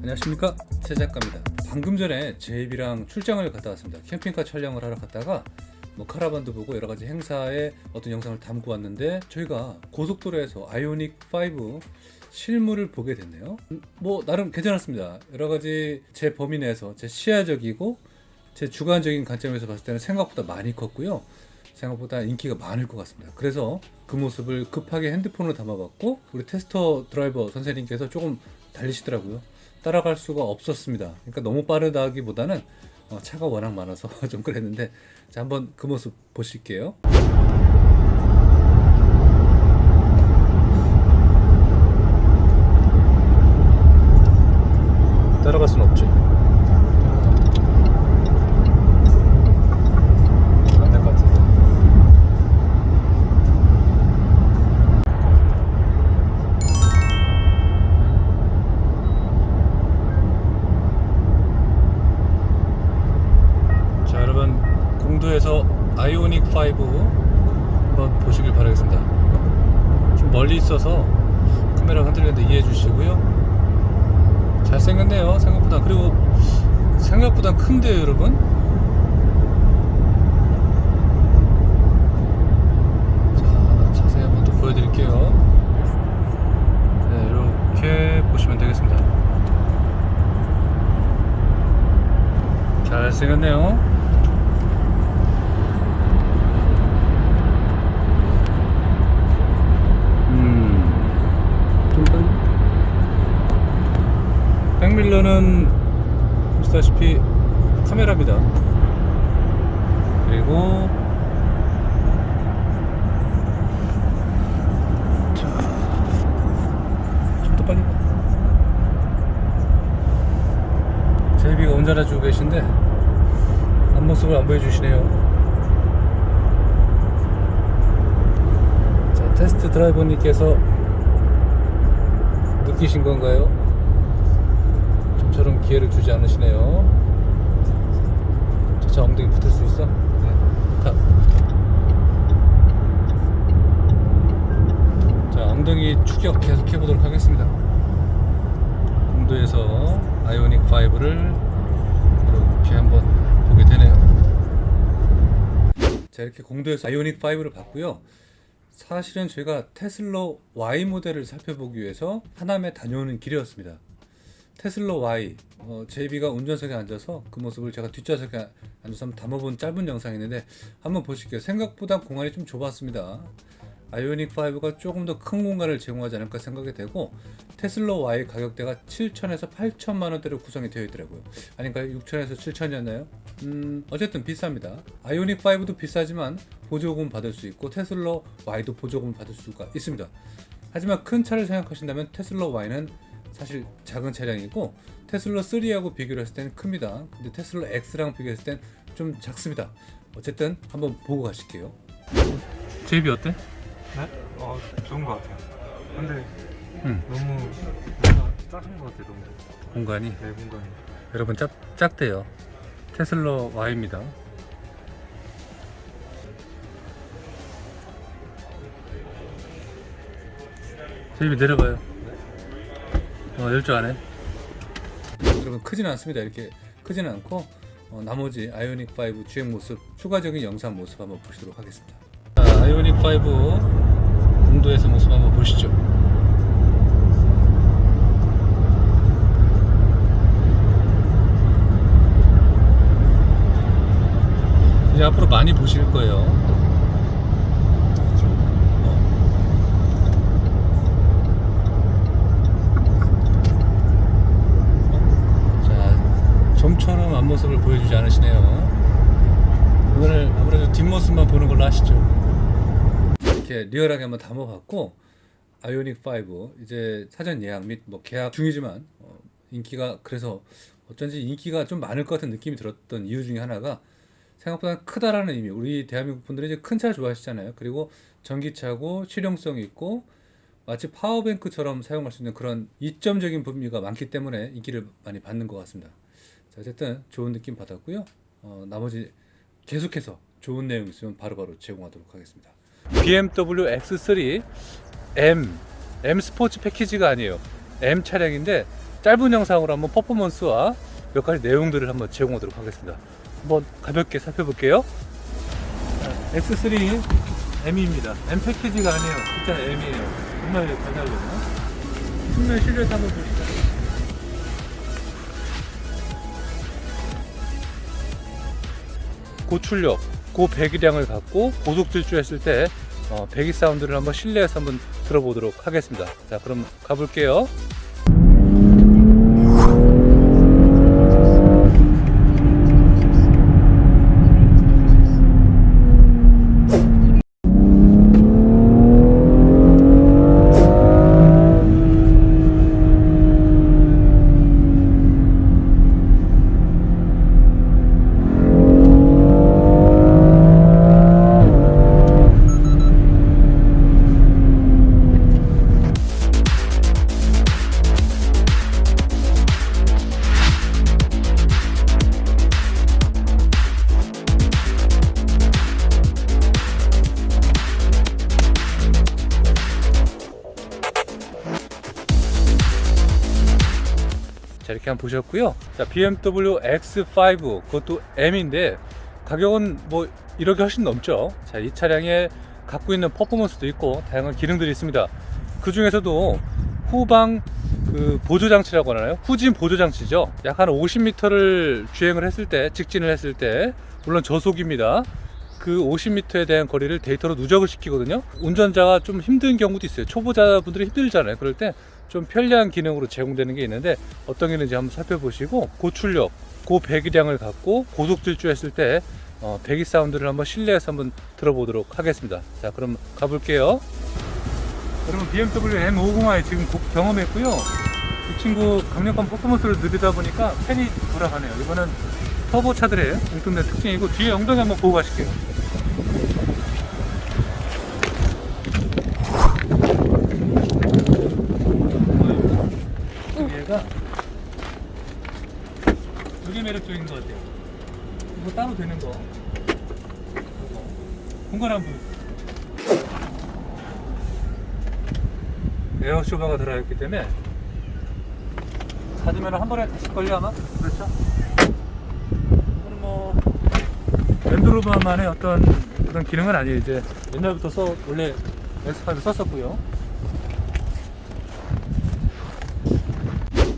안녕하십니까 최 작가입니다. 방금 전에 제이비랑 출장을 갔다 왔습니다. 캠핑카 촬영을 하러 갔다가 뭐 카라반도 보고 여러 가지 행사에 어떤 영상을 담고 왔는데 저희가 고속도로에서 아이오닉 5 실물을 보게 됐네요. 음, 뭐 나름 괜찮았습니다. 여러 가지 제 범위 내에서 제 시야적이고 제 주관적인 관점에서 봤을 때는 생각보다 많이 컸고요. 생각보다 인기가 많을 것 같습니다. 그래서 그 모습을 급하게 핸드폰으로 담아봤고 우리 테스터 드라이버 선생님께서 조금 달리시더라고요. 따라갈 수가 없었습니다. 그러니까 너무 빠르다기보다는 어, 차가 워낙 많아서 좀 그랬는데 자 한번 그 모습 보실게요. 따라갈 수는 없지. 아이오닉 5 한번 보시길 바라겠습니다. 좀 멀리 있어서 카메라 흔들리는데 이해해 주시고요. 잘생겼네요 생각보다. 그리고 생각보다 큰데요 여러분? 자 자세히 한번 또 보여드릴게요. 네 이렇게 보시면 되겠습니다. 잘생겼네요 음좀 빨리 백밀러는 보시다시피 카메라입니다. 그리고 좀 더 빨리 제이비가 운전해주고 계신데 앞모습을 안 보여주시네요. 자, 테스트 드라이버님께서 느끼신 건가요? 좀처럼 기회를 주지 않으시네요. 저차 엉덩이 붙을 수 있어? 네. 타. 자, 엉덩이 추격 계속 해보도록 하겠습니다. 공도에서 아이오닉 5를 이렇게 한번 보게 되네요. 자, 이렇게 공도에서 아이오닉 5를 봤고요. 사실은 저희가 테슬라 Y 모델을 살펴보기 위해서 하남에 다녀오는 길이었습니다. 테슬라 Y 어, 제이비가 운전석에 앉아서 그 모습을 제가 뒷좌석에 앉아서 한번 담아본 짧은 영상인데 한번 보실게요. 생각보다 공간이 좀 좁았습니다. 아이오닉 5가 조금 더 큰 공간을 제공하지 않을까 생각이 되고 테슬라 Y 가격대가 7천에서 8천만 원대로 구성이 되어 있더라고요. 아닌가요? 6천에서 7천이었나요? 음 어쨌든 비쌉니다. 아이오닉 5도 비싸지만 보조금 받을 수 있고 테슬라 Y도 보조금 받을 수가 있습니다. 하지만 큰 차를 생각하신다면 테슬라 Y는 사실 작은 차량이고 테슬라 3하고 비교를 했을 때는 큽니다. 근데 테슬라 X랑 비교했을 땐 좀 작습니다. 어쨌든 한번 보고 가실게요. 제이비 어때? 네? 어 좋은 것 같아요. 근데 응. 너무 뭔가 작은 것 같아요. 너무 공간이 내 공간이. 여러분 작, 작대요. 테슬라 Y입니다. 제이비 내려봐요. 어, 열줄 아네. 여러분 크지는 않습니다. 이렇게 크지는 않고 어, 나머지 아이오닉 5 주행 모습 추가적인 영상 모습 한번 보시도록 하겠습니다. 자, 아이오닉 5 공도에서 모습 한번 보시죠. 이제 앞으로 많이 보실 거예요. 자, 좀처럼 앞모습을 보여주지 않으시네요. 오늘 아무래도 뒷모습만 보는 걸로 하시죠. 이렇게 리얼하게 한번 담아봤고, 아이오닉 5 이제 사전 예약 및 뭐 계약 중이지만 어, 인기가 그래서 어쩐지 인기가 좀 많을 것 같은 느낌이 들었던 이유 중에 하나가 생각보다 크다라는 의미. 우리 대한민국 분들은 이제 큰 차 좋아하시잖아요. 그리고 전기차고 실용성 있고 마치 파워뱅크처럼 사용할 수 있는 그런 이점적인 부미가 많기 때문에 인기를 많이 받는 것 같습니다. 자, 어쨌든 좋은 느낌 받았고요. 어, 나머지 계속해서 좋은 내용 있으면 바로바로 제공하도록 하겠습니다. BMW X3 M M 스포츠 패키지가 아니에요. M 차량인데 짧은 영상으로 한번 퍼포먼스와 몇 가지 내용들을 한번 제공하도록 하겠습니다. 한번 가볍게 살펴볼게요. X3 M입니다. M 패키지가 아니에요. 진짜 M이에요. 정말 잘 달려요. 측면 실루엣 한번 보시죠. 고출력, 고배기량을 갖고 고속 질주했을 때 어, 배기 사운드를 한번 실내에서 한번 들어보도록 하겠습니다. 자, 그럼 가볼게요. 자 이렇게 한번 보셨고요. 자 BMW X5 그것도 M인데 가격은 뭐 1억이 훨씬 넘죠. 자 이 차량에 갖고 있는 퍼포먼스도 있고 다양한 기능들이 있습니다. 그 중에서도 후방 그 보조 장치라고 하나요? 후진 보조 장치죠. 약 한 50m를 주행을 했을 때 직진을 했을 때 물론 저속입니다. 그 50m에 대한 거리를 데이터로 누적을 시키거든요. 운전자가 좀 힘든 경우도 있어요. 초보자분들이 힘들잖아요. 그럴 때 좀 편리한 기능으로 제공되는 게 있는데 어떤 게 있는지 한번 살펴보시고 고출력, 고배기량을 갖고 고속 질주했을 때 어, 배기 사운드를 한번 실내에서 한번 들어보도록 하겠습니다. 자, 그럼 가볼게요. 여러분 BMW M50i 지금 고- 경험했고요. 이 친구 강력한 퍼포먼스를 누리다 보니까 팬이 돌아가네요. 이거는 터보 차들의 공통된 특징이고 뒤에 엉덩이 한번 보고 가실게요. 얘가 매력적인 것 같아요. 이거 따로 되는 거. 이거. 공간 한번 에어 쇼바가 들어있기 때문에 닫으면 한 번에 다시 걸려 아마 그렇죠? 이거는 뭐 랜드로버만의 어떤 그런 기능은 아니에요 이제 옛날부터 써 원래 S5 썼었고요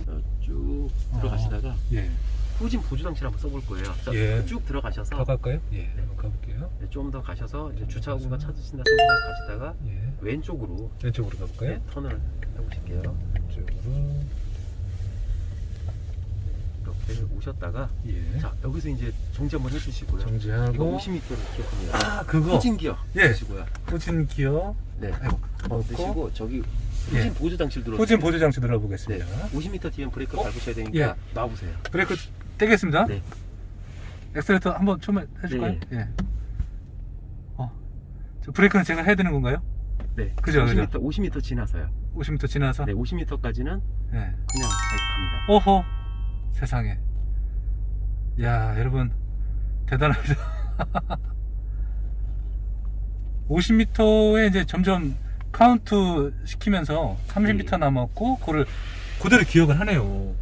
어, 쭉 들어가시다가 예 후진 보조 장치를 한번 써볼 거예요. 자, 예. 쭉 들어가셔서 더 갈까요? 예 한번 가볼게요 좀 더 가셔서 이제 주차 공간 찾으신다 생각하고 가시다가 예 왼쪽으로 왼쪽으로 가볼까요? 네, 턴을 해보실게요. 왼쪽으로 이렇게 오셨다가 예 자 여기서 이제 정지 한번 해주시고요. 정지하고 50m를 기억합니다. 아 그거 후진 기어 예. 넣으시고요. 후진 기어 네. 넣고 넣으시고 저기 예. 후진 보조 장치를 들어. 후진 보조 장치 네. 눌러보겠습니다 50m 뒤엔 브레이크 어? 밟으셔야 되니까 예. 놔보세요. 브레이크 떼겠습니다. 네. 엑셀레이터 한번 좀만 해줄까요? 네. 예. 어. 저 브레이크는 제가 해야 되는 건가요? 네. 그죠, 50m, 그죠. 50m 지나서요. 50m 지나서. 네, 50m까지는 예. 그냥 잘 갑니다. 오호. 세상에. 야, 여러분 대단합니다. 50m에 이제 점점 카운트 시키면서 30m 예. 남았고 그거를 그대로 기억을 하네요.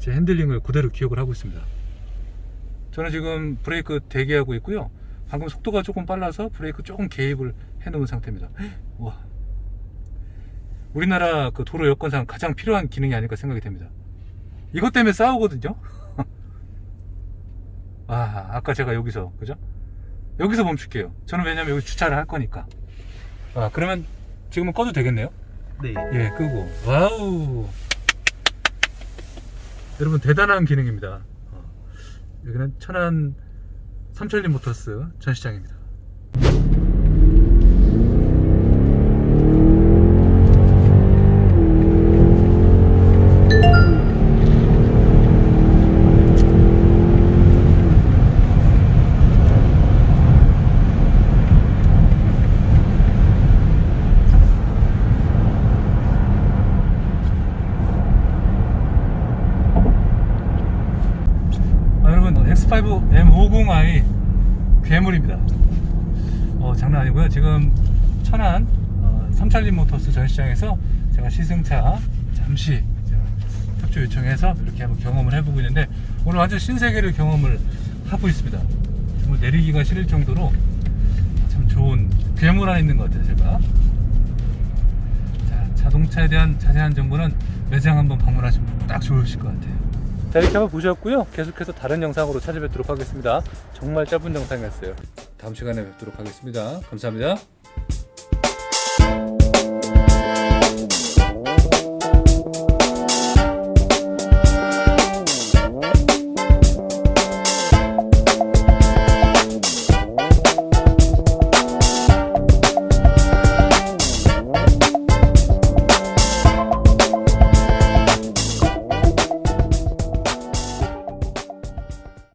제 핸들링을 그대로 기억을 하고 있습니다. 저는 지금 브레이크 대기하고 있고요. 방금 속도가 조금 빨라서 브레이크 조금 개입을 해 놓은 상태입니다. 와. 우리나라 그 도로 여건상 가장 필요한 기능이 아닐까 생각이 됩니다. 이것 때문에 싸우거든요. 아, 아까 제가 여기서 그죠? 여기서 멈출게요. 저는 왜냐면 여기 주차를 할 거니까. 아, 그러면 지금은 꺼도 되겠네요. 네. 예, 끄고. 와우. 여러분 대단한 기능입니다. 어, 여기는 천안 삼천리 모터스 전시장입니다. 아, 여러분 X5 M50i 괴물입니다. 어, 장난 아니고요. 지금 천안 어, 삼천리 모터스 전시장에서 제가 시승차 잠시 협조 요청해서 이렇게 한번 경험을 해보고 있는데 오늘 완전 신세계를 경험을 하고 있습니다. 정말 내리기가 싫을 정도로 참 좋은 괴물 안에 있는 것 같아요, 제가. 자, 자동차에 대한 자세한 정보는 매장 한번 방문하시면 딱 좋으실 것 같아요. 자, 이렇게 한번 보셨고요. 계속해서 다른 영상으로 찾아뵙도록 하겠습니다. 정말 짧은 영상이었어요. 다음 시간에 뵙도록 하겠습니다. 감사합니다.